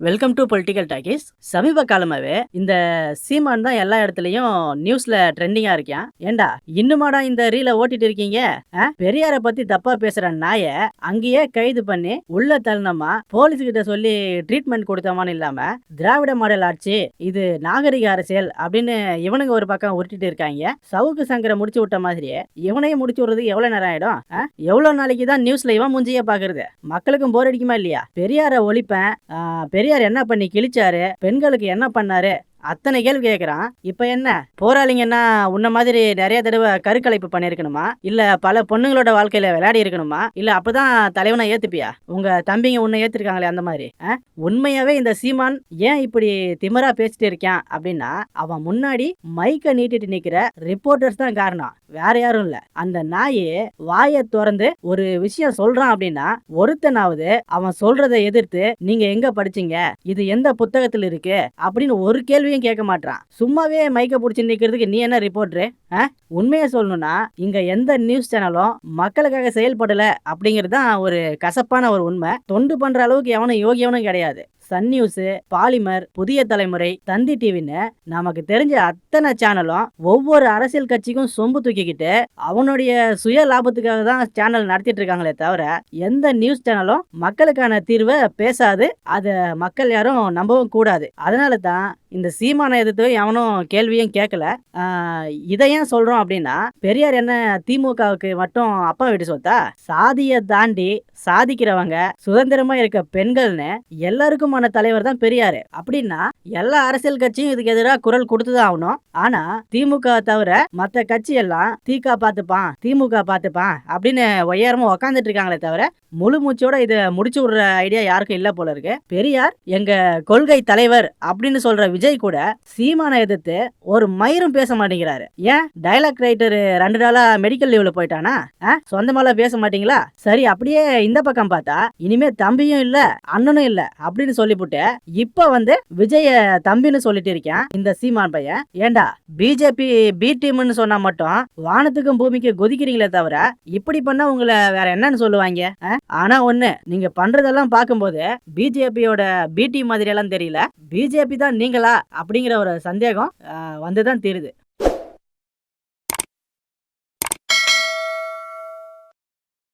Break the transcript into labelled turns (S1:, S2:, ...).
S1: Welcome to political talkies சமீப காலமாகவே இந்த சீமான் தான் எல்லா இடத்துலையும் நியூஸ்ல ட்ரெண்டிங்கா இருக்கான் ஏண்டா இன்னுமாடா இந்த ரீல ஓட்டிட்டு இருக்கீங்க? ஆ? பெரியார பத்தி தப்பா பேசுற நாய அங்கேயே கைது பண்ணி உள்ள தள்ளனமா போலீஸ் கிட்ட சொல்லி ட்ரீட்மெண்ட் கொடுத்தோமான்னு இல்லாம திராவிட மாடல் ஆட்சி இது நாகரிக அரசியல் அப்படின்னு இவனுங்க ஒரு பக்கம் உருட்டிட்டு இருக்காங்க. சவுக்கு சங்கரை முடிச்சு விட்ட மாதிரியே இவனையும் முடிச்சு விடுறது எவ்வளவு நேரம் ஆயிடும்? எவ்வளவு நாளைக்கு தான் நியூஸ்ல இவன் முஞ்சிய பாக்குறது? மக்களுக்கும் போர் அடிக்குமா இல்லையா? பெரியார ஒழிப்பேன். பெரிய பெரியார் என்ன பண்ணி கிழிச்சாரு? பெண்களுக்கு என்ன பண்ணாரு? அத்தனை கேள்வி கேட்குறான் இப்போ என்ன? போராளிங்கன்னா உன்ன மாதிரி நிறைய தடவை கருக்கலைப்பு பண்ணியிருக்கணுமா? இல்லை பல பொண்ணுங்களோட வாழ்க்கையில் விளையாடி இருக்கணுமா இல்லை அப்பதான் தலைவனை ஏற்றுப்பியா உங்கள் தம்பிங்க உன்னை ஏற்றிருக்காங்களே அந்த மாதிரி. உண்மையாகவே இந்த சீமான் ஏன் இப்படி திமரா பேசிட்டு இருக்கான் அப்படின்னா அவன் முன்னாடி மைக்கை நீட்டிட்டு நிற்கிற ரிப்போர்ட்டர்ஸ் தான் காரணம். வேற யாரும் இல்லை. அந்த நாயே வாயை திறந்து ஒரு விஷயம் சொல்கிறான் அப்படின்னா ஒருத்தனாவது அவன் சொல்கிறத எதிர்த்து நீங்கள் எங்கே படிச்சீங்க? இது எந்த புத்தகத்தில் இருக்கு? அப்படின்னு ஒரு கேள்வி கேள்வியும் கேட்க மாட்டான் சும்மாவே மைக்க பிடிச்சி நிக்கிறதுக்கு நீ என்ன ரிப்போர்ட்ரு உண்மையை சொல்லணும்னா இங்க எந்த நியூஸ் சேனலும் மக்களுக்காக செயல்படல அப்படிங்கிறது தான் ஒரு கசப்பான ஒரு உண்மை. தொண்டு பண்ற அளவுக்கு எவனும் யோகியவனும் கிடையாது. சன் நியூஸ் பாலிமர் புதிய தலைமுறை தந்தி டிவின்னு நமக்கு தெரிஞ்ச அத்தனை சேனலும் ஒவ்வொரு அரசியல் கட்சிக்கும் சொம்பு தூக்கிக்கிட்டு அவனுடைய சுய லாபத்துக்காக தான் சேனல் நடத்திட்டு இருக்காங்களே தவிர எந்த நியூஸ் சேனலும் மக்களுக்கான தீர்வை பேசாது. அதை மக்கள் யாரும் நம்பவும் கூடாது. அதனால தான் இந்த சீமான எதிர்த்து எவனும் கேள்வியும் கேட்கல. இதை ஏன் சொல்றோம் அப்படின்னா பெரியார் என்ன திமுகவுக்கு மட்டும் அப்பா வீட்டு சொத்தா? சாதியை தாண்டி சாதிக்கிறவங்க சுதந்திரமா இருக்க பெண்கள்னு எல்லாருக்குமான தலைவர் தான் பெரியார். அப்படின்னா எல்லா அரசியல் கட்சியும் இதுக்கு எதிராக குரல் கொடுத்துதான் ஆகணும். ஆனா திமுக தவிர மத்த கட்சி எல்லாம் திக பாத்துப்பான் திமுக பாத்துப்பான் அப்படின்னு ஒய்யாரமா உக்காந்துட்டு இருக்காங்களே தவிர முழு மூச்சோட இதை முடிச்சு விடுற ஐடியா யாருக்கும் இல்ல போல இருக்கு. பெரியார் எங்க கொள்கை தலைவர் அப்படின்னு சொல்ற விஜய் கூட சீமானை எதிர்த்து ஒரு மயிரும் பேச மாட்டேங்கிறாரு. ஏன்? டைலாக் ரைட்டர் ரெண்டு நாளா மெடிக்கல் லீவ்ல போயிட்டானா? சொந்தமால பேச மாட்டீங்களா? சரி அப்படியே இந்த பக்கம் பார்த்தா இனிமே தம்பியும் இல்ல அண்ணனும் இல்ல அப்படின்னு சொல்லி சொல்லிவிட்டு இப்ப வந்து விஜய தம்பின்னு சொல்லிட்டு இருக்கேன் இந்த சீமான் பையன். ஏண்டா பிஜேபி பி டீம்னு சொன்னா மட்டும் வானத்துக்கும் பூமிக்கு கொதிக்கிறீங்களே தவிர இப்படி பண்ணா உங்களை வேற என்னன்னு சொல்லுவாங்க? ஆனா ஒண்ணு நீங்க பண்றதெல்லாம் பார்க்கும்போது பிஜேபியோட பி டீம் மாதிரி எல்லாம் தெரியல. பிஜேபி தான் நீங்களா? அப்படிங்கிற ஒரு சந்தேகம் வந்துதான் தெரியுது